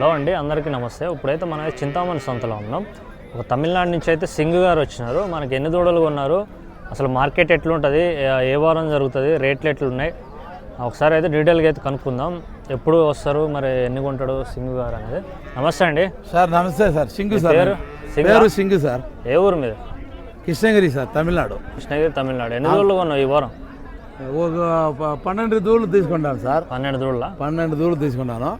Hello అండి అందరికీ నమస్తే. ఇప్పుడైతే మనం చింతామణి సంతలో ఉన్నాం. ఒక తమిళనాడు నుంచి అయితే సింగ్ గారు వచ్చినారు. మనకి ఎన్ని దూడలు కొన్నారు? అసలు మార్కెట్ ఎట్లుంటుంది? ఏ- ఏ వారం జరుగుతుంది? రేట్లు ఎట్లున్నాయి? ఒకసారి అయితే డీటెయిల్గా అయితే కనుక్కుందాం. ఎప్పుడు వస్తారు? మరి ఎన్ని కొంటాడు సింగ్ గారు అనేది? నమస్తే అండి. సార్ నమస్తే సార్. సింగు సార్ పేరు? సింగా? సార్. ఏ ఊరు మీద? కృష్ణగిరి సార్ తమిళనాడు. కృష్ణగిరి తమిళనాడు. ఎన్ని దూడలు కొన్నావు ఈ వారం? ఒక పన్నెండు దూళ్ళు తీసుకుంటాను సార్. పన్నెండు దూడల పన్నెండు దూళ్ళు తీసుకున్నాను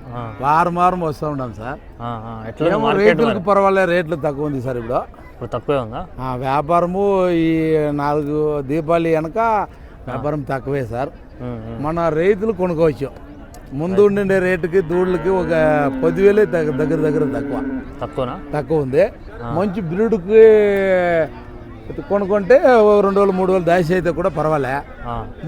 వారం వారం వస్తూ ఉంటాం సార్. ఎట్లా రేట్లకు పర్వాలేదు రేట్లు తక్కువ ఉంది సార్ ఇప్పుడు. ఇప్పుడు తక్కువే ఉందా? వ్యాపారము ఈ నాలుగు దీపావళి వెనక వ్యాపారం తక్కువే సార్. మన రైతులు కొనుక్కోవచ్చు. ముందు ఉండే రేటుకి దూళ్ళకి ఒక పదివేలే దగ్గర దగ్గర దగ్గర తక్కువ. తక్కువనా? తక్కువ ఉంది. మంచి బ్రీడ్కి కొనుక్కుంటే రెండు వేలు మూడు వేలు దాచి అయితే కూడా పర్వాలే.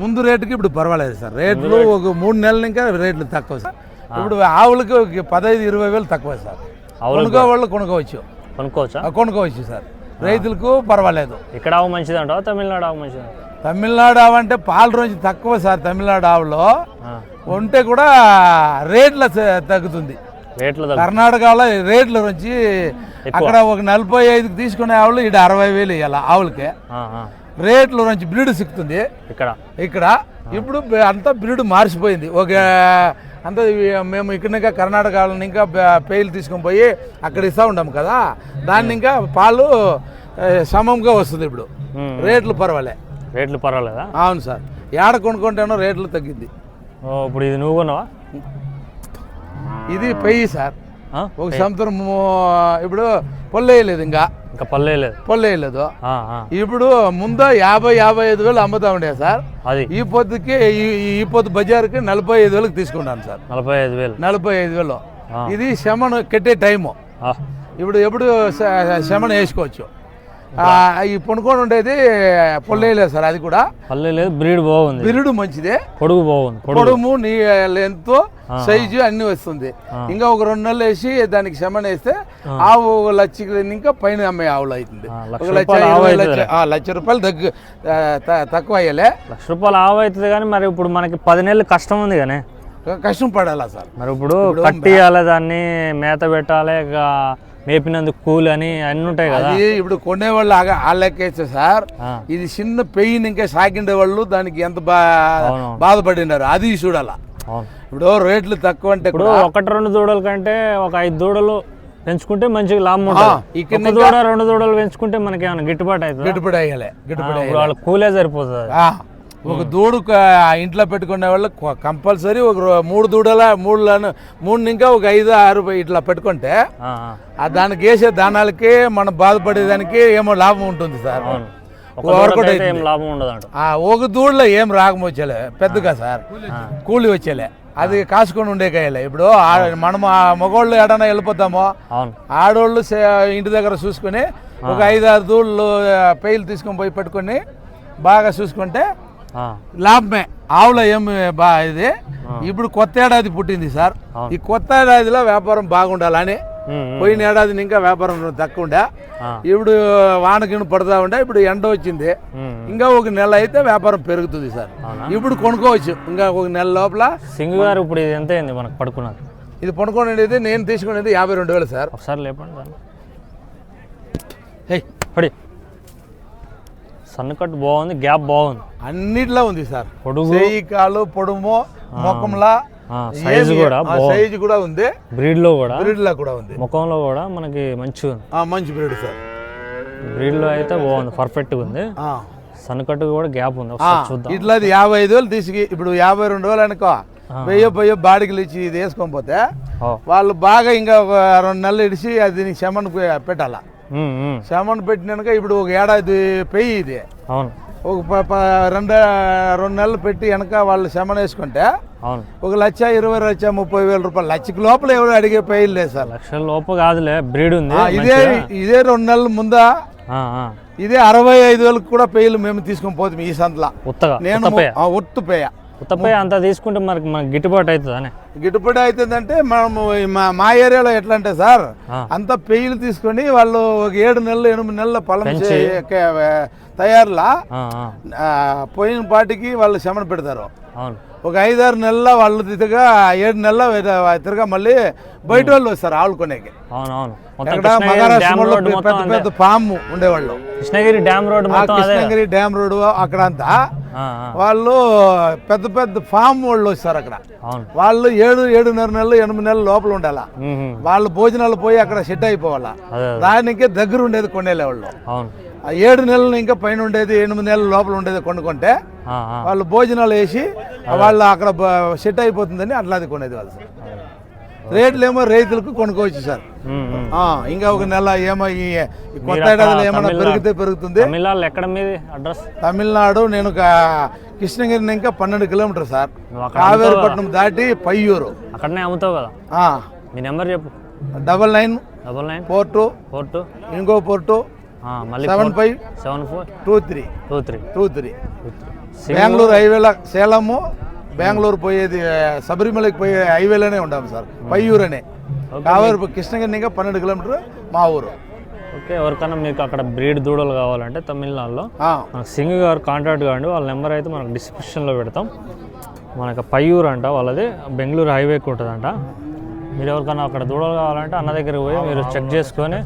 ముందు రేటుకి ఇప్పుడు పర్వాలేదు సార్. రేట్లు ఒక మూడు నెలలు ఇంకా రేట్లు తక్కువ సార్. ఇప్పుడు ఆవులకి పదహైదు ఇరవై వేలు తక్కువ సార్. ఆవులకు కొనుక్కో వాళ్ళు కొనుక్కోవచ్చు. కొనుక్కోవచ్చా? కొనుక్కోవచ్చు సార్. రైతులకు పర్వాలేదు. ఇక్కడ ఆవు మంచిది అంటావా? తమిళనాడు ఆవు మంచిది తమిళనాడు ఆవు అంటే పాల రోజు తక్కువ సార్ తమిళనాడు ఆవులో. ఉంటే కూడా రేట్ల తగ్గుతుంది. కర్ణాటకలో రేట్ల నుంచి అక్కడ ఒక నలభై ఐదుకి తీసుకునే ఆవులు ఇక్కడ అరవై వేలు ఇవ్వాలి ఆవులకి. రేట్ల నుంచి బ్రీడ్ సిక్కుతుంది ఇక్కడ. ఇక్కడ. ఇప్పుడు అంతా బ్రీడ్ మార్చిపోయింది ఒక అంతా మేము ఇక్కడ ఇంకా కర్ణాటక ఇంకా పేలు తీసుకొని పోయి అక్కడ ఇస్తూ ఉంటాము కదా. దాన్ని ఇంకా పాలు సమంగా వస్తుంది ఇప్పుడు. రేట్లు పర్వాలే. రేట్లు పర్వాలేదా? అవును సార్. ఏడ కొనుక్కుంటేనో రేట్లు తగ్గింది ఓ, ఇప్పుడు ఇది నువ్వు కొన్నావా? ఇది పెయ్యి సార్? ఒక సంవత్సరం ఇప్పుడు పొల్లేయలేదు ఇంకా. ఇంకా పల్లె లేదు పొల్లేయలేదు. ఆ. ఇప్పుడు ముందు యాభై యాభై ఐదు వేలు అమ్ముతా ఉండే సార్. అది. ఈ పొద్దుకి ఈ- పొద్దు బజార్కి నలభై ఐదు వేలకు తీసుకున్నాను సార్. నలభై ఐదు వేలు. నలభై ఐదు వేలు. ఇది శమను కట్టే టైము. ఇప్పుడు ఎప్పుడు శమన వేసుకోవచ్చు. ఈ పొనుకొని ఉండేది పొల్లేయలేదు సార్ అది కూడా. పల్లె లేదు బ్రీడ్ బాగుంది. బిరుడు మంచిదే. పొడుగు బాగుంది పొడుగు. పొడుము నీ లెంత్ సైజు అన్ని వస్తుంది. ఇంకా ఒక రెండు నెలలు వేసి దానికి శమన వేస్తే ఆవు ఒక ఇంకా పైన అమ్మే ఆవులు అవుతుంది. ఆ, లక్ష ఒక లక్ష రూపాయలు ఆవు ఇరవై అవుతుంది లక్ష ఆ, లక్ష రూపాయలు దగ్గర ఆ, త- తక్కువ అయ్యలే. లక్ష రూపాయలు ఆవు అవుతుంది కానీ మరి ఇప్పుడు మనకి పది నెలలు కష్టం ఉంది కానీ కష్టం పడాలా సార్? మరి ఇప్పుడు కట్టియాలి దాన్ని మేత పెట్టాలి ఇక మేపినందుకు కూలి అని అన్నీ ఉంటాయి కదా. అది ఇప్పుడు కొనేవాళ్ళు లెక్కేస్తే సార్ ఇది చిన్న పెయిన్ ఇంకా సాకిండే వాళ్ళు దానికి ఎంత. బాధపడినారు. అది చూడాల. ఇప్పుడు రేట్లు తక్కువ అంటే ఇప్పుడు ఒకటి రెండు దూడల కంటే ఒక ఐదు దూడలు పెంచుకుంటే మంచిగా లాభం ఉంటుంది. దూడ రెండు దూడలు పెంచుకుంటే మనకి ఏమైనా గిట్టుబాటు అవుతుంది? గిట్టుబడి అయ్యలే ఇప్పుడు వాళ్ళ కూలే సరిపోతుంది. ఒక దూడు ఇంట్లో పెట్టుకునే వాళ్ళు కంపల్సరీ ఒక మూడు దూడల మూడు మూడు ఇంకా ఒక ఐదు ఆరు ఇట్లా పెట్టుకుంటే దానికి వేసే దానాలకి మనం బాధపడేదానికి ఏమో లాభం ఉంటుంది సార్. లాభం ఉండదు అంట ఆ ఒక దూడలో ఏం రాగం వచ్చేలే పెద్దగా సార్. కూలి వచ్చేలే. అది కాసుకొని ఉండే కాయలే. ఇప్పుడు మనం ఆ మగవాళ్ళు ఎడనా వెళ్ళిపోతామో అవును. ఆడోళ్ళు సే- ఇంటి దగ్గర చూసుకొని ఒక ఐదు ఆరు దూళ్ళు పెయిలు తీసుకొని పోయి పెట్టుకొని బాగా చూసుకుంటే లాభమే. ఆవులో ఏం బా ఇది. ఇప్పుడు కొత్త ఏడాది పుట్టింది సార్. ఈ కొత్త ఏడాదిలో వ్యాపారం బాగుండాలని. పోయిన ఏడాది ఇంకా వ్యాపారం తక్కువ ఉండే ఇప్పుడు వానకిని పడతా ఉండే ఇప్పుడు ఎండ వచ్చింది. ఇంకా ఒక నెల అయితే వ్యాపారం పెరుగుతుంది సార్? ఇప్పుడు కొనుక్కోవచ్చు. ఇంకా ఒక నెల లోపల సింగు గారు ఇప్పుడు ఇది ఎంత అయింది మనకు పడుకున్నది ఇది కొనుక్కునేది నేను తీసుకునేది యాభై రెండు వేలు సార్. ఒకసారి లేపండి హే. పడి. సన్నకట్టు బాగుంది గ్యాప్ బాగుంది. అన్నిట్లో ఉంది సార్. పొడుగు. కాలు పొడుము మొఖంలా సైజు కూడా సైజు కూడా ఉంది. బ్రీడ్లో కూడా. బ్రీడ్లో కూడా ఉంది. ముఖంలో కూడా మనకి ఆ, మంచి బ్రీడ్ సార్. బ్రీడ్లో అయితే బాగుంది పర్ఫెక్ట్గా ఉంది. సన్నకట్టు కూడా గ్యాప్ ఉంది. చూద్దాం. ఇట్లాది యాభై ఐదు వేలు తీసుకు ఇప్పుడు యాభై రెండు వేలు అనుకో వెయ్యి వెయ్యి బాడిగలు ఇచ్చి ఇది వేసుకొని పోతే. వాళ్ళు బాగా ఇంకా ఒక రెండు నెలలు ఇడిచి అది నీకు శమన్ పెట్టాల. శమన్ పెట్టినాక ఇప్పుడు ఒక ఏడాది పెయ్యి ఇది. అవును. ఒక రెండు రెండు నెలలు పెట్టి వెనక వాళ్ళు శమన వేసుకుంటే ఒక లక్ష ఇరవై లక్ష ముప్పై వేల రూపాయలు. లక్షకి లోపల ఎవరు అడిగే పెయిల్ లేదు సార్. లక్షల లోపు కాదులే బ్రీడ్ ఉంది ఇదే ఇదే రెండు నెలల ముందా. ఇదే అరవై ఐదు వేలకు కూడా పెయిల్ మేము తీసుకొని పోతాం ఈ సంతలో. నేను ఒట్టు పేయ. ఉత్తపై అంత తీసుకుంటే మనకి మనకి గిట్టుబాటు అవుతుందానే. గిట్టుబడి అవుతుందంటే మనము మా మా ఏరియాలో ఎట్లా అంటే సార్. అంత పెయ్యలు తీసుకొని వాళ్ళు ఒక ఏడు నెలలు ఎనిమిది నెలల పొలం తయారులా పోయిన పాటికి వాళ్ళు శమన పెడతారు. ఒక ఐదారు నెలల వాళ్ళు తిరగా ఏడు నెలల తిరగా మళ్ళీ బయట వాళ్ళు వస్తారు ఆవులు కొనేకి. అవును. పెద్ద పెద్ద. ఫామ్ ఉండేవాళ్ళు. కృష్ణగిరి డ్యామ్ అదే కృష్ణగిరి డ్యామ్ రోడ్ అక్కడ అంతా వాళ్ళు పెద్ద పెద్ద ఫామ్ వాళ్ళు వస్తారు అక్కడ. వాళ్ళు ఏడు ఏడున్నర నెలలు ఎనిమిది నెలలు లోపల ఉండాలా. వాళ్ళు భోజనాలు పోయి అక్కడ సెట్ అయిపోవాలా. దానికి దగ్గర ఉండేది కొనేలే వాళ్ళు ఏడు నెలలు ఇంకా పైన ఉండేది ఎనిమిది నెలల లోపల ఉండేది కొనుక్కుంటే. వాళ్ళు భోజనాలు వేసి వాళ్ళు అక్కడ సెట్ అయిపోతుందని అట్లాది కొనేది వాళ్ళు. రేట్లు ఏమో రైతులకు కొనుక్కోవచ్చు సార్. ఇంకా ఒక నెల ఏమో ఈ కొత్త ఏడాదిలో ఏమైనా తమిళనాడు- పెరిగితే పెరుగుతుంది. తమిళనాడులో ఎక్కడ మీది అడ్రస్? తమిళనాడు నేను కృష్ణగిరి ఇంకా పన్నెండు కిలోమీటర్ సార్. కావేరిపట్నం దాటి పయ్యూరు. అక్కడనే అమ్ముతావు కదా? మీ నెంబర్ చెప్పు. Double nine double nine four two four two. ఇంకో ఫోర్ టూ మళ్ళీ seven five seven four two three. Two three. Two three. Bengaluru హైవేల సేలము బెంగళూరు పోయేది శబరిమలకి పోయే హైవేలోనే ఉంటాం సార్. పయ్యూరు అనే కావేరి కృష్ణగిరి ఇంకా పన్నెండు కిలోమీటర్ మా ఊరు. ఓకే ఎవరికైనా మీకు అక్కడ బ్రీడ్ దూడలు కావాలంటే తమిళనాడులో. మనకు సింగ్ గారు కాంటాక్ట్ కావండి వాళ్ళ నెంబర్ అయితే మనకు డిస్క్రిప్షన్లో పెడతాం. మనకు పయ్యూరు అంట వాళ్ళది బెంగళూరు హైవేకి ఉంటుందంట మీరు ఎవరికైనా అక్కడ దూడలు కావాలంటే అన్న దగ్గరికి పోయి మీరు చెక్ చేసుకొని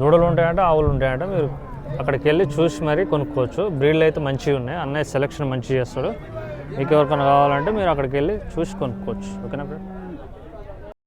దూడలు ఉంటాయంటే ఆవులు ఉంటాయంటే మీరు అక్కడికి వెళ్ళి చూసి మరీ కొనుక్కోవచ్చు. బ్రీడ్లు అయితే మంచిగా ఉన్నాయి అన్నయ్య సెలెక్షన్ మంచిగా చేస్తాడు. మీకు ఎవరికైనా కావాలంటే మీరు అక్కడికి వెళ్ళి చూసి కొనుక్కోవచ్చు. ఓకేనా ఫ్రెండ్